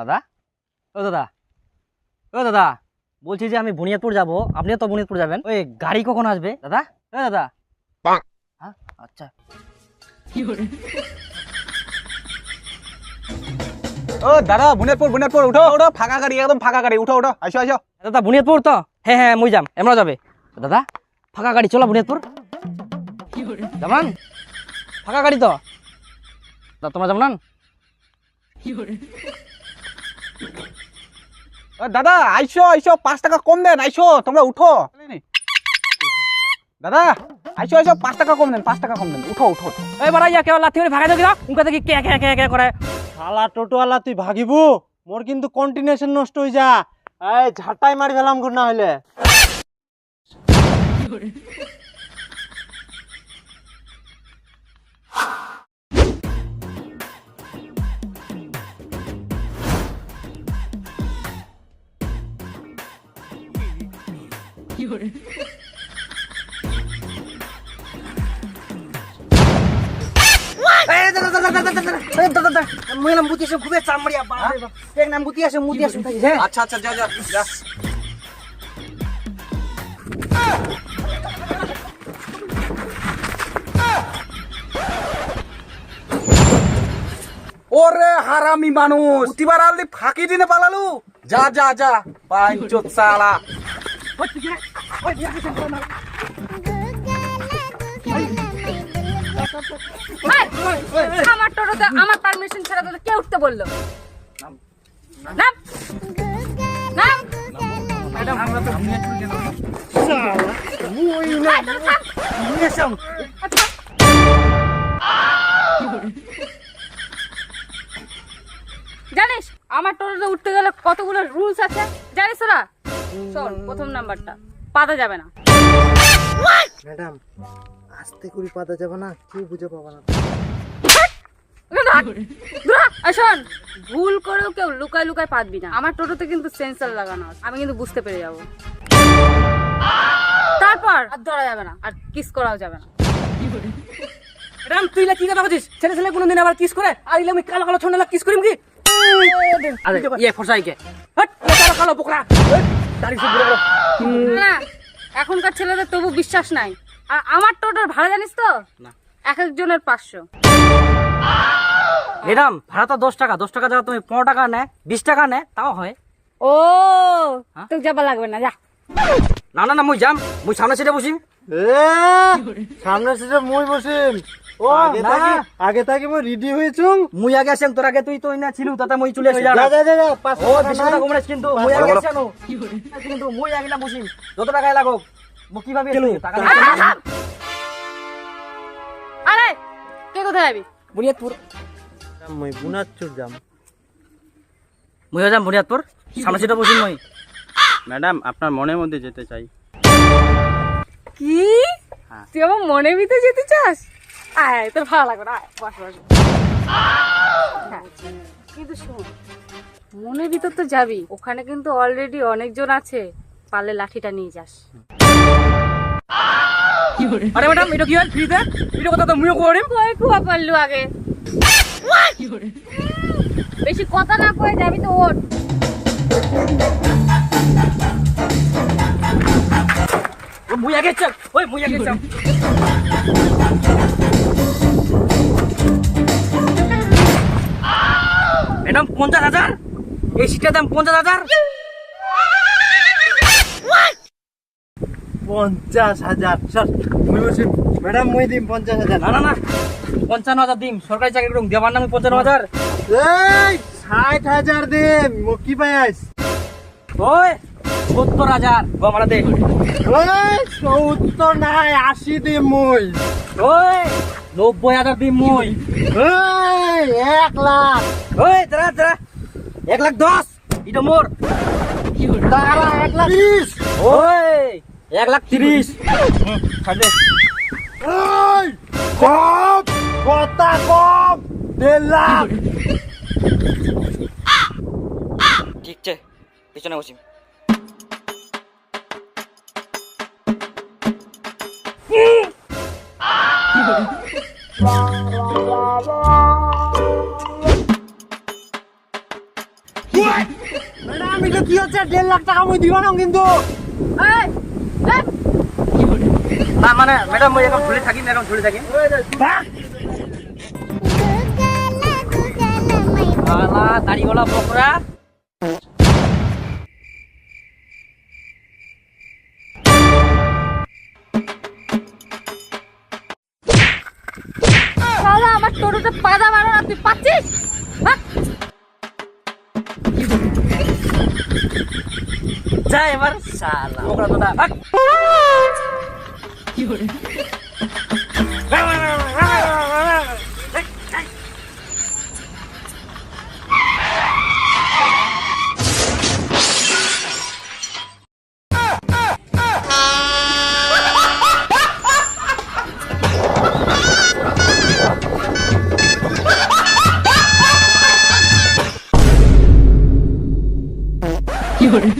দাদা? ও দাদা। ও দাদা বলছি যে আমি বুনিয়াদপুর যাব। আপনিও তো বুনিয়াদপুর যাবেন। ওই গাড়ি কখন আসবে? দাদা? ও দাদা। হ্যাঁ আচ্ছা। ও দাদা বুনিয়াদপুর বুনিয়াদপুর উঠো উঠো। ফাঁকা গাড়ি একদম ফাঁকা গাড়ি। উঠো উঠো। আসো আসো। দাদা বুনিয়াদপুর তো? হ্যাঁ হ্যাঁ মুই যাম। এমরা যাবে। দাদা ফাঁকা গাড়ি চলো বুনিয়াদপুর। যাবান ফাঁকা গাড়ি তো? দাদা তোমরা যাব না দাদা আইসো আইসো পাঁচ টাকা কম দেন আইসো তোমরা উঠো। দাদা আইসো আইসো পাঁচ টাকা কম দেন পাঁচ টাকা কম দেন উঠো উঠো। এই বাড়াই যা কেউ লাথি করে ভাগাই দাও উনকা দেখি কে কে কে কে করে। শালা টোটোওয়ালা তুই ভাগিবু? মোর কিন্তু কন্টিনিউশন নষ্ট হয়ে যা। এই ঝাঁটাই মারি ফেলাম ঘুর না হইলে। মহিলা মুতি এসে খুবই চামড়িয়া এক নাম মুতি আসে মুতি আসে হ্যাঁ আচ্ছা আচ্ছা যা যা যা ওরে হারামি মানুষ প্রতিবার আলি ফাঁকি দিনে পালালু যা যা যা পাঞ্চত সালা আমার টোটোতে আমার পারমিশন ছাড়া তোদের কে উঠতে বলল? নাম। নাম। আচ্ছা। জানিস আমার টোটোতে উঠতে গেলে কতগুলো রুলস আছে? শোন প্রথম নাম্বারটা। পাতা যাবে না। ম্যাডাম আস্তে করে পাতা যাবে না কেউ বুঝে পাবে না। শোন ভুল করেও কেউ লুকায় লুকায় পাতবি না। আমার টোটোতে কিন্তু সেন্সার লাগানো আছে। আমি কিন্তু বুঝতে পেরে যাব। তারপর আর ধরা যাবে না আর কিস করাও যাবে না। রাম তুই কি কথা বলছিস? ছেলে ছেলে কোনোদিন আবার কিস করে? আর ইলে আমি কালো কালো ছোট কিস করিম কি? আরে ইয়ে ফসাই কে হট এ কালো কালো পোকরা। দাড়ি সব বুড়ো। না এখনকার ছেলেদের তবু বিশ্বাস নাই। আর আমার টোটোর ভাড়া জানিস তো? না। এক একজনের পাঁচশো। ম্যাডাম ভাড়া তো দশ টাকা। দশ টাকা যারা তুমি পনেরো টাকা নেয় বিশ টাকা নেয় তাও হয়। ও হ্যাঁ? তোকে যাবা লাগবে না যা। না না না মুই যাম। মুই সামনে সিটে বসিম এ সামনে সিটে মই বসিম। ও আগে না। থাকি আগে থাকি মই রেডি মুই আগে আসেন তোর আগে তুই তো না ছিল তাতে মুই চলে আসি। যা যা যা যা পাঁচ ও বেশি কিন্তু মুই আগে আসি আনো কিন্তু মুই আগে না যত টাকায় লাগো মুই কীভাবে আসবি? টাকা আরে কে কোথায় যাবি? বুনিয়াদপুর মই যাম। মুই যাম বুনিয়াদপুর সামনে সিটে বসিম মুই। ম্যাডাম আপনার মনের মধ্যে যেতে চাই। কি? তুই আমার মনের ভিতরে যেতে চাস? আয় তোর ভালো লাগবে না আয়, বস বস। হ্যাঁ, কিন্তু শোন মনের ভিতর তো যাবি ওখানে কিন্তু অলরেডি অনেকজন আছে পারলে লাঠিটা নিয়ে যাস। আরে ম্যাডাম এটা কি হয় ফ্রিতে এটা কথা তো মুইও করিম কই কুয়া পারলু আগে? বেশি কথা না কয়ে যাবি তো ওঠ। ও মুই আগে চল ওই মুই আগে চল ম্যাডাম পঞ্চাশ হাজার? এই সিটের দাম পঞ্চাশ হাজার? পঞ্চাশ হাজার। ম্যাডাম মই দিম পঞ্চাশ হাজার। না না না পঞ্চান্ন হাজার দিম। সরকারি চাকরি করুন দেওয়ার নামে পঞ্চান্ন হাজার। এই ষাট হাজার দিম। কি পাই আইস ওই সত্তর হাজার। গোমারা দে। সত্তর নাই আশি মই। ওই নব্বই হাজার দিম মুই। ওই এক লাখ। ওই দাঁড়া দাঁড়া। এক লাখ দশ। এটা মোর। দাঁড়া এক লাখ ওই এক লাখ তিরিশ। ওই কম কথা কম দেড় লাখ। ঠিক আছে পিছনে বসিম হাজার দেড় লাখ টাকা মুই দিবা না কিন্তু। এই, এই, না মানে ম্যাডাম মই এখন ঝুলে থাকিম এখন ঝুলে থাকিম। শালা দাড়িওয়ালা বকরা শালা আমার টোটোতে পাদা মারো না তুই পাচ্ছিস? হ্যাঁ? যা এবার শালা বকরা দাদা ভাগ কি